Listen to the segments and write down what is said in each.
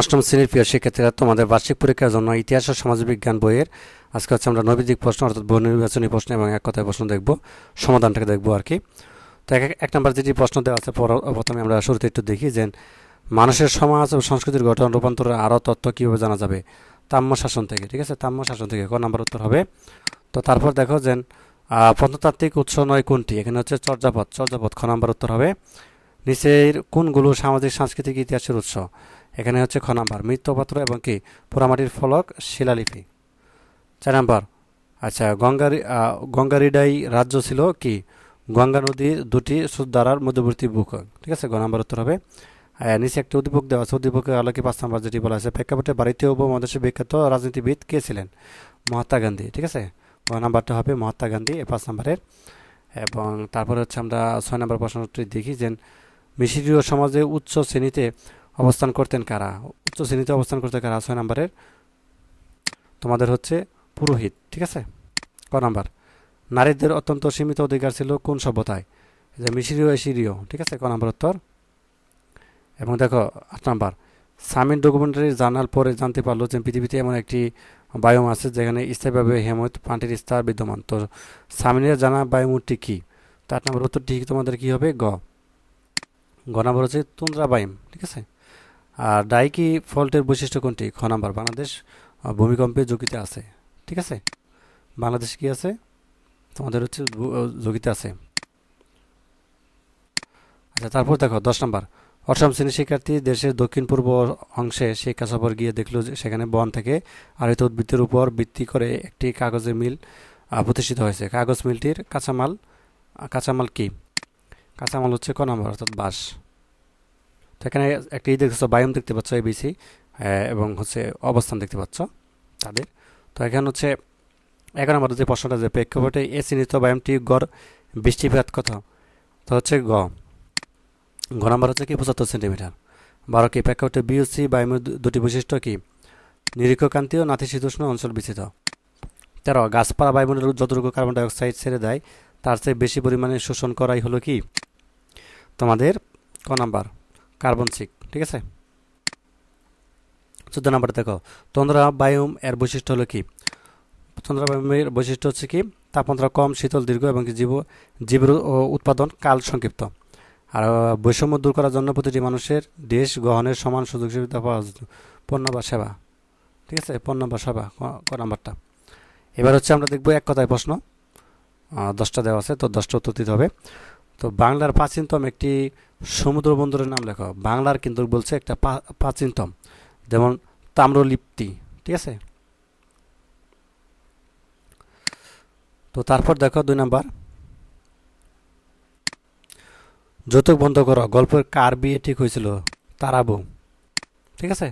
অষ্টম শ্রেণির প্রিয় শিক্ষার্থীরা, তোমাদের বার্ষিক পরীক্ষার জন্য ইতিহাস ও সমাজবিজ্ঞান বইয়ের আজকে হচ্ছে আমরা নৈবেদিক প্রশ্ন অর্থাৎ বহু নির্বাচনী প্রশ্ন এবং এক কথায় প্রশ্ন দেখব, সমাধানটাকে দেখব আর কি। তো এক এক নম্বর যেটি প্রশ্ন দেওয়া আছে পর- প্রথমে আমরা শুরুতে একটু দেখি যে মানুষের সমাজ ও সংস্কৃতির গঠন, রূপান্তরের আরও তথ্য কীভাবে জানা যাবে? তাম্য শাসন থেকে, ঠিক আছে? তাম্য শাসন থেকে, ক নাম্বার উত্তর হবে? তো তারপর দেখো যে প্রত্নতাত্ত্বিক উৎস নয় কোনটি? এখানে হচ্ছে চর্যাপদ চর্যাপদ, খ নাম্বার উত্তর হবে। নিচের কোনগুলো সামাজিক, সাংস্কৃতিক, ইতিহাসের উৎস? এখানে হচ্ছে খ নাম্বার, মৃত্যুপাত্র এবং কি? পোড়ামাটির ফলক, শিলালিপি। চার নাম্বার আচ্ছা গঙ্গারি গঙ্গারিডাই রাজ্য ছিল কি? গঙ্গা নদীর দুটি সুদ্ধারার মধ্যবর্তী বুক। ঠিক আছে, গ নাম্বার উত্তর হবে। নিচে একটি উদ্দীপক দেওয়া আছে, উদ্দীপকের আলোকে পাঁচ নাম্বার যেটি বলা আছে, প্রেক্ষাপটে ভারতীয় উপমহাদেশের বিখ্যাত রাজনীতিবিদ কে ছিলেন? মহাত্মা গান্ধী, ঠিক আছে? গ নাম্বারটা হবে মহাত্মা গান্ধী, এ পাঁচ নাম্বারের। এবং তারপরে হচ্ছে আমরা ছয় নম্বর প্রশ্নটি দেখি যে, মিশরীয় সমাজে উচ্চ শ্রেণীতে অবস্থান করতেন কারা? উচ্চ শ্রেণীতে অবস্থান করতে কারা? ছয় নম্বরের। তোমাদের হচ্ছে পুরোহিত, ঠিক আছে? ক নাম্বার? নারীদের অত্যন্ত সীমিত অধিকার ছিল কোন সভ্যতায়? যে মিশরীয়, এশিরীয়, ঠিক আছে? ক নাম্বার উত্তর? এবং দেখো, আট নাম্বার। সামিন ডকুমেন্টারি জার্নাল পরে জানতে পারল যে পৃথিবীতে এমন একটি বায়োম আছে যেখানে স্থায়ীভাবে হেমত পান্টির স্তর বিদ্যমান। তো সামিনের জানা বায়োমটি কী? তো আট নম্বর উত্তরটি তোমাদের কী হবে? গ। গ নম্বর হচ্ছে তুন্দ্রা বায়ুম, ঠিক আছে? আর ডাইকি ফল্টের বৈশিষ্ট্য কোনটি? খ নাম্বার, বাংলাদেশ ভূমিকম্পে ঝুঁকিতে আছে। ঠিক আছে? বাংলাদেশ কি আছে? তোমাদের হচ্ছে ঝুঁকিতে আছে। আচ্ছা তারপর দেখো, দশ নম্বর। অষ্টম শ্রেণির শিক্ষার্থী দেশের দক্ষিণ পূর্ব অংশে শিক্ষা সফর গিয়ে দেখল যে সেখানে বন থেকে আড়িত উদ্ভিদের উপর ভিত্তি করে একটি কাগজের মিল প্রতিষ্ঠিত হয়েছে। কাগজ মিলটির কাঁচামাল কাঁচামাল কি? কাঁচামাল হচ্ছে ক নম্বর, অর্থাৎ বাঁশ। তো এখানে একটি ই দেখতেছ, বায়ুম দেখতে পাচ্ছ এবিসি এবং হচ্ছে অবস্থান দেখতে পাচ্ছ তাদের। তো এখানে হচ্ছে এগারো নম্বর যে প্রশ্নটা যে প্রেক্ষাপটে এ চিহ্নিত বায়ুমটি গড় বৃষ্টিপাত কত? তো হচ্ছে গ। ঘ নম্বর হচ্ছে কি? পঁচাত্তর সেন্টিমিটার। বারো কি? প্রেক্ষাপটে বিওসি বায়ুমের দুটি বৈশিষ্ট্য কি? নিরীক্ষকান্তি ও নাতিশীতোষ্ণ অঞ্চল বিস্তৃত। তেরো, গাছপালা বায়ুমণ্ডল যতটুকু কার্বন ডাইঅক্সাইড ছেড়ে দেয়, তার চেয়ে বেশি পরিমাণে শোষণ করাই হলো কি? তোমাদের ক নাম্বার। কার্বন সিক ঠিক আছে? চোদ্দ নাম্বার দেখো, তন্দ্রা বায়ুম এর বৈশিষ্ট্য হলো কি? তন্দ্রা বায়ুমের বৈশিষ্ট্য হচ্ছে কি? তাপমাত্রা কম, শীতল, দীর্ঘ এবং জীব জীবের উৎপাদন কাল সংক্ষিপ্ত। আর, বৈষম্য দূর করার জন্য প্রতিটি মানুষের দেশ গ্রহণের সমান সুযোগ সুবিধা পাওয়া। পণ্য বা সেবা, ঠিক আছে? পণ্য বা সেবা, ক- নাম্বারটা। এবার হচ্ছে আমরা দেখব এক কথায় প্রশ্ন। দশটা দেওয়া আছে, তো দশটা উত্তর দিতে হবে। তো বাংলার প্রাচীনতম একটি সমুদ্র বন্দরের নাম লেখো। বাংলার কিন্তু বলছে একটা প্রাচীনতম, যেমন তাম্রলিপ্তি, ঠিক আছে? তো তারপর দেখো দুই নাম্বার। যৌতুক বন্ধ করো, গল্পের কার বিয়ে ঠিক হয়েছিল? তারাবু, ঠিক আছে?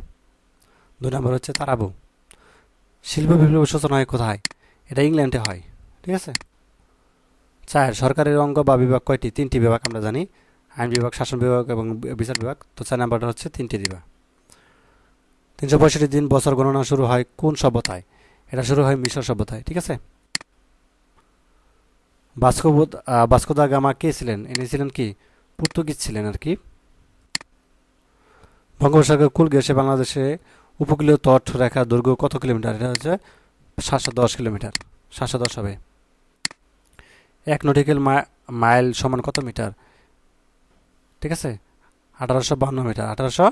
দুই নম্বর হচ্ছে তারাবু। শিল্প বিপ্লব সূচনা হয় কোথায়? এটা ইংল্যান্ডে হয়, ঠিক আছে? চার, সরকারের অঙ্গ বা বিভাগ কয়টি? তিনটি বিভাগ আমরা জানি। আইন বিভাগ, শাসন বিভাগ এবং বিচার বিভাগ, তো চার নাম্বারটা হচ্ছে তিনটি দিবা। তিনশো পঁয়ষট্টি দিন বছর গণনা শুরু হয় কোন সভ্যতায়? এটা শুরু হয় মিশর সভ্যতায়, ঠিক আছে? বাস্কো বাস্কোদা গামা কে ছিলেন? ইনি ছিলেন কি? পর্তুগিজ ছিলেন আর কি। বঙ্গোপসাগর কুল গেছে বাংলাদেশে উপকূলীয় তট রেখা দৈর্ঘ্য কত কিলোমিটার? এটা হচ্ছে সাতশো দশ কিলোমিটার, সাতশো দশ হবে। এক নটিক্যাল মাইল সমান কত মিটার? ঠিক আছে? আঠারোশো বান্ন মিটার, আঠারোশো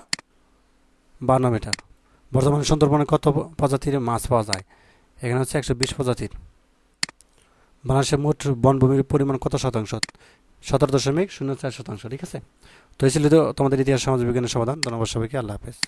বান্ন মিটার। বর্তমানে সুন্দরবনে কত প্রজাতির মাছ পাওয়া যায়? এখানে হচ্ছে একশো বিশ প্রজাতির। বাংলাদেশের মোট বনভূমির পরিমাণ কত শতাংশ? সতেরো দশমিক শূন্য চার শতাংশ, ঠিক আছে? তো এই ছিল তোমাদের ইতিহাস সমাজ বিজ্ঞানের সমাধান। ধন্যবাদ সবাইকে, আল্লাহ হাফেজ।